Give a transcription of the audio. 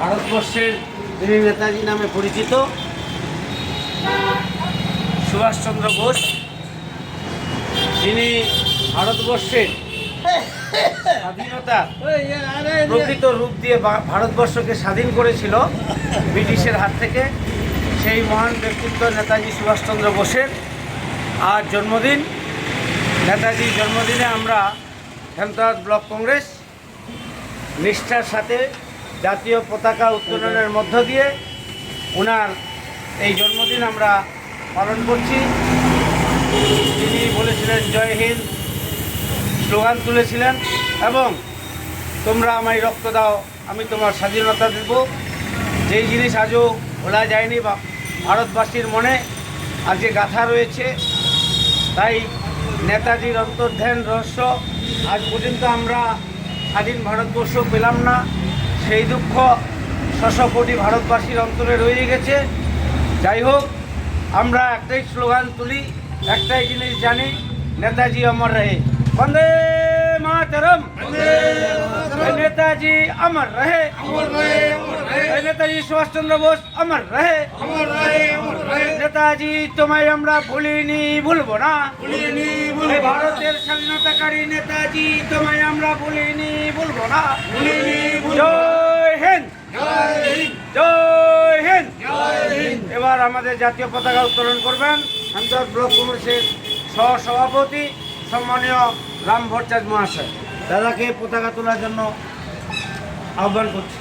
ভারতবর্ষের যিনি নেতাজি নামে পরিচিত। সুভাষচন্দ্র বোস যিনি ভারতবর্ষের স্বাধীনতা প্রকৃত রূপ দিয়ে ভারতবর্ষকে স্বাধীন করেছিল ব্রিটিশের হাত থেকে সেই মহান ব্যক্তিত্ব নেতাজি সুভাষচন্দ্র বোসের আজ জন্মদিন। নেতাজির জন্মদিনে আমরা হেমতাবাদ ব্লক কংগ্রেস নিষ্ঠার সাথে জাতীয় পতাকা উত্তোলনের মধ্য দিয়ে ওনার এই জন্মদিন আমরা পালন করছি। তিনি বলেছিলেন, জয় হিন্দ স্লোগান তুলেছিলেন এবং তোমরা আমায় রক্ত দাও, আমি তোমার স্বাধীনতা দেব। যেই জিনিস আজও ভোলা যায়নি বা ভারতবাসীর মনে আজকে গাথা রয়েছে, তাই নেতাজির অন্তর্ধ্যান রহস্য আজ পর্যন্ত আমরা স্বাধীন ভারতবর্ষ পেলাম না। সেই দুঃখ ছশো কোটি ভারতবাসীর অন্তরে রয়ে গেছে। যাই হোক আমরা একটাই স্লোগান তুলি একটাই জিনিস জানি নেতাজি অমর রহে। বন্দে মাতরম! নেতাজি অমর রহে। নেতাজি সুভাষচন্দ্র বোস অমর রহে। নেতাজি তোমায় আমরা ভুলিনি ভুলবো না। ভারতের স্বাধীনতাকারী নেতাজি তোমায় আমরা ভুলিনি ভুলবো না জয় হিন্দ এবার আমাদের জাতীয় পতাকা উত্তোলন করবেন। হামদাদ ব্লক কংগ্রেসের সহসভাপতি সম্মানীয় রাম ভট্টাচার্য মহাশয়। দাদাকে পতাকা তোলার জন্য আহ্বান করছি।